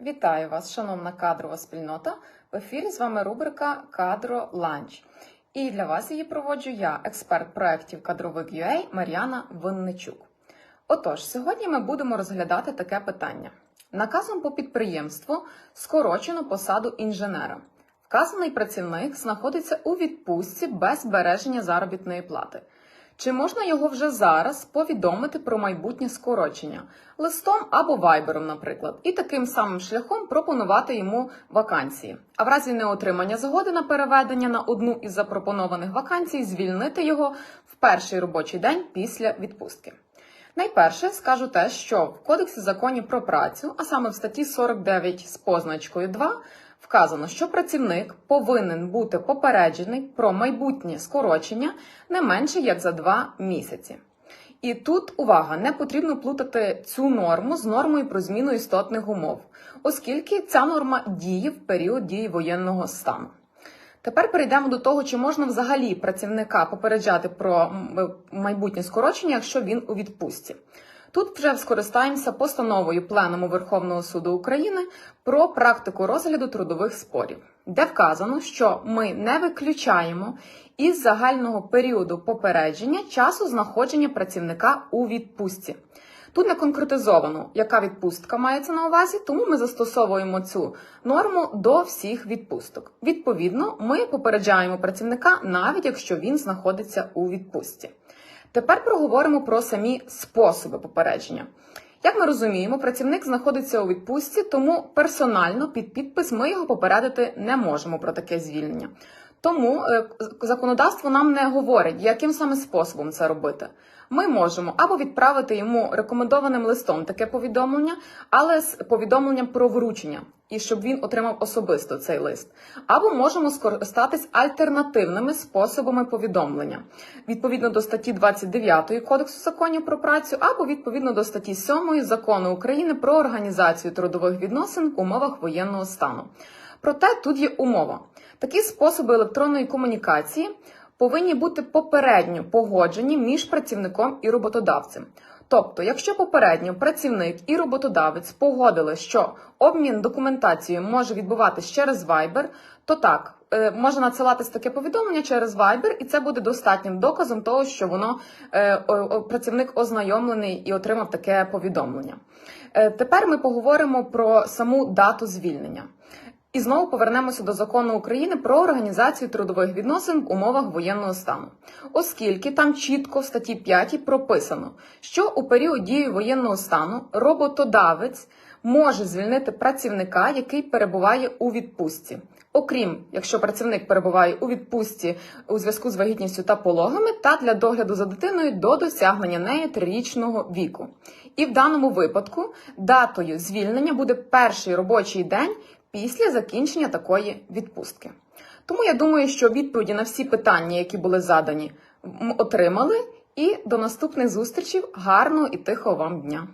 Вітаю вас, шановна кадрова спільнота. В ефірі з вами рубрика Кадро Ланч. І для вас її проводжу я, експерт проєктів кадровик UA Мар'яна Винничук. Отож, сьогодні ми будемо розглядати таке питання. Наказом по підприємству скорочено посаду інженера. Вказаний працівник знаходиться у відпустці без збереження заробітної плати. Чи можна його вже зараз повідомити про майбутнє скорочення? Листом або вайбером, наприклад, і таким самим шляхом пропонувати йому вакансії, а в разі неотримання згоди на переведення на одну із запропонованих вакансій звільнити його в перший робочий день після відпустки? Найперше скажу те, що в Кодексі законів про працю, а саме в статті 49 з позначкою 2, вказано, що працівник повинен бути попереджений про майбутнє скорочення не менше як за два місяці. І тут увага, не потрібно плутати цю норму з нормою про зміну істотних умов, оскільки ця норма діє в період дії воєнного стану. Тепер перейдемо до того, чи можна взагалі працівника попереджати про майбутнє скорочення, якщо він у відпустці. Тут вже скористаємося постановою Пленуму Верховного суду України про практику розгляду трудових спорів, де вказано, що ми не виключаємо із загального періоду попередження часу знаходження працівника у відпустці. Тут не конкретизовано, яка відпустка мається на увазі, тому ми застосовуємо цю норму до всіх відпусток. Відповідно, ми попереджаємо працівника, навіть якщо він знаходиться у відпустці. Тепер проговоримо про самі способи попередження. Як ми розуміємо, працівник знаходиться у відпустці, тому персонально під підпис ми його попередити не можемо про таке звільнення. Тому е, законодавство нам не говорить, яким саме способом це робити. Ми можемо або відправити йому рекомендованим листом таке повідомлення, але з повідомленням про вручення, і щоб він отримав особисто цей лист, або можемо скористатись альтернативними способами повідомлення відповідно до статті 29 Кодексу законів про працю, або відповідно до статті 7 закону України про організацію трудових відносин в умовах воєнного стану. Проте тут є умова. Такі способи електронної комунікації повинні бути попередньо погоджені між працівником і роботодавцем. Тобто, якщо попередньо працівник і роботодавець погодили, що обмін документацією може відбуватись через Viber, то так е, може надсилатись таке повідомлення через Viber, і це буде достатнім доказом того, що воно е, працівник ознайомлений і отримав таке повідомлення. Е, Тепер ми поговоримо про саму дату звільнення. І знову повернемося до закону України про організацію трудових відносин в умовах воєнного стану, оскільки там чітко в статті 5 прописано, що у період дії воєнного стану роботодавець може звільнити працівника, який перебуває у відпустці. Окрім якщо працівник перебуває у відпустці у зв'язку з вагітністю та пологами, та для догляду за дитиною до досягнення неї трирічного віку. І в даному випадку датою звільнення буде перший робочий день після закінчення такої відпустки. Тому я думаю, що відповіді на всі питання, які були задані, отримали. І до наступних зустрічей. Гарного і тихого вам дня!